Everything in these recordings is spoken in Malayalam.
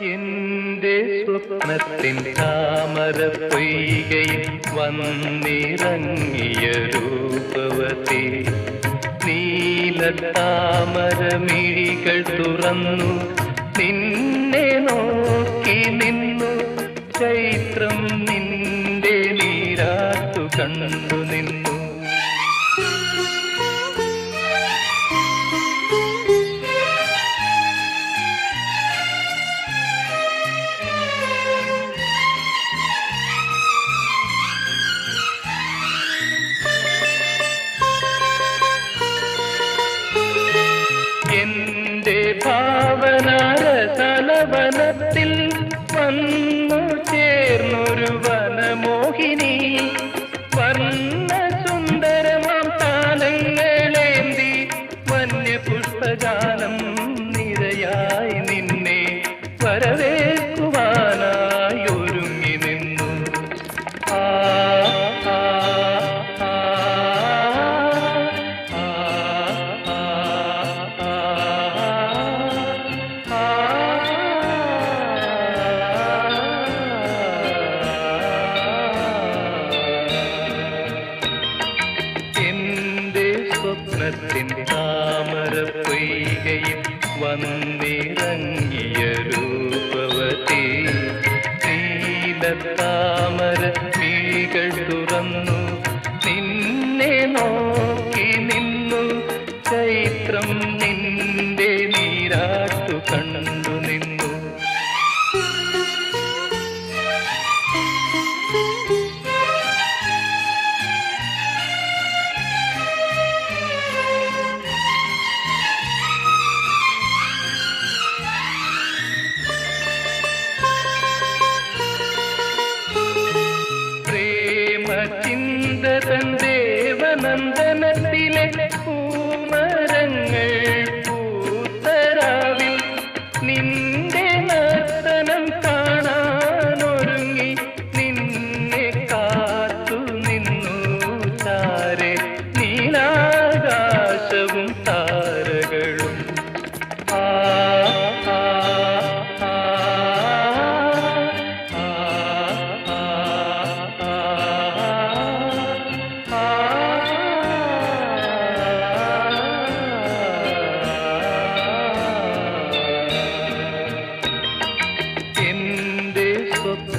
എന്റെ സ്വപ്നത്തിൻ താമര പൊയ്കയിൽ വന്നിറങ്ങിയ രൂപവതി. നീല താമര തുറന്നു നിന്നെ നോക്കി നിന്നു. ചൈത്രം നിന്റെ നീരാത്തു കണ്ടു നിന്നു സ്വപ്നത്തിൻ താമര പൊയ്കയിൽ വന്നിറങ്ങിയ രൂപവതി. ശീല താമര പീകൾ തുറന്നു. നിന്നെ നോക്കി നിന്നു ചൈത്രം and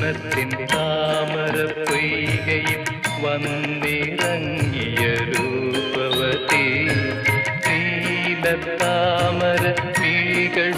സ്വപ്നത്തിൻ താമര പൊയ്കയിൽ വന്നിറങ്ങിയ രൂപവതി. നീല താമര മിഴികൾ